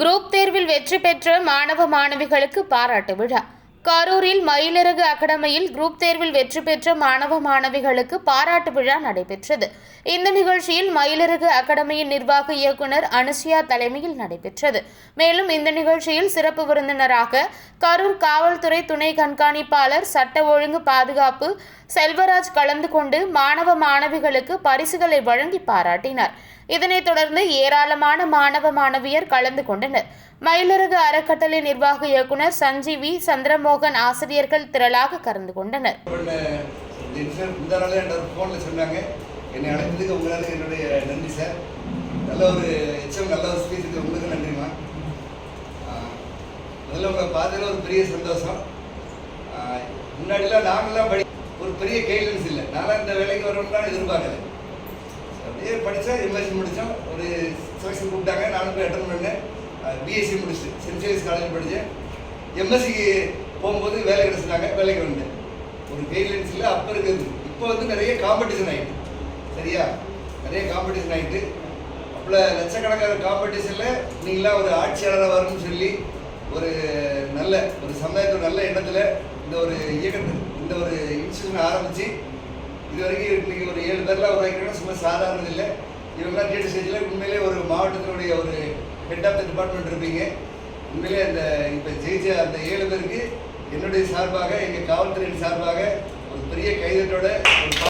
Group தேர்வில் வெற்றி பெற்ற மாணவ மாணவிகளுக்கு பாராட்டு விழா. கரூரில் மயிலிறகு அகாடமியில் குரூப் தேர்வில் வெற்றி பெற்ற மாணவ மாணவிகளுக்கு பாராட்டு விழா நடைபெற்றது. இந்த நிகழ்ச்சியில் மயிலிறகு அகாடமியின் நிர்வாக இயக்குனர் அனுசியா தலைமையில் நடைபெற்றது. மேலும் இந்த நிகழ்ச்சியில் சிறப்பு விருந்தினராக கரூர் காவல்துறை துணை கண்காணிப்பாளர் சட்ட ஒழுங்கு பாதுகாப்பு செல்வராஜ் கலந்து கொண்டு மாணவ மாணவிகளுக்கு பரிசுகளை வழங்கி பாராட்டினார். இதனைத் தொடர்ந்து ஏராளமான மாணவ மாணவியர் கலந்து கொண்டனர். மயிலிறகு அறக்கட்டளை நிர்வாக இயக்குனர் சஞ்சீவி சந்திரமோகன் ஆசிரியர்கள் திரளாக கலந்து கொண்டனர். என்னை அழைத்ததுக்கு உங்களால் என்னுடைய நன்றி சார் நல்ல ஒரு எச்சம் நல்ல ஒரு ஸ்பீச்சுக்கு உங்களுக்கு நன்றிம்மா. முதல்ல உங்களை பார்த்ததுல ஒரு பெரிய சந்தோஷம். ஆஹ் முன்னாடிலாம் நாங்களாம் படி ஒரு பெரிய கைட்லைன்ஸ் இல்லை. நான்லாம் இந்த வேலைக்கு வரணும்னு எதிர்பார்க்கல. அப்படியே படித்தேன் எம்எஸ்சி முடித்தோம் ஒரு செலெக்ஷன் கூப்பிட்டாங்க நானும் போய் அட்டன் பண்ணேன். பிஎஸ்சி முடிச்சுட்டு சென்ட் ஜேவிஸ் காலேஜ் படித்தேன் எம்எஸ்சிக்கு போகும்போது வேலை கிடச்சிட்டாங்க வேலைக்கு வந்தேன் ஒரு கைட்லைன்ஸ் இல்லை அப்போ இருக்குது. இப்போ வந்து நிறைய காம்படிஷன் ஆகிட்டு சரியா? நிறைய காம்படிஷன் ஆகிட்டு அப்போ லட்சக்கணக்கான காம்படிஷனில் நீங்களாம் ஒரு ஆட்சியாளராக வரணும்னு சொல்லி ஒரு நல்ல ஒரு சமுதாயத்தில் நல்ல எண்ணத்தில் இந்த ஒரு இயக்கத்தை இந்த ஒரு இன்ஸ்டியூஷன் ஆரம்பித்து இது வரைக்கும் இன்றைக்கி ஒரு ஏழு பேர்லாம் உருவாக்கினா சும்மா சாதாரணது இல்லை. இவங்கெல்லாம் டேட்டு ஸ்டேஜில் உண்மையிலே ஒரு மாவட்டத்தினுடைய ஒரு ஹெட் ஆஃப் த டிபார்ட்மெண்ட் இருப்பீங்க. உண்மையிலே அந்த இப்போ ஜெயிச்ச அந்த ஏழு பேருக்கு என்னுடைய சார்பாக எங்கள் காவல்துறையின் சார்பாக ஒரு பெரிய கைதட்டோட ஒரு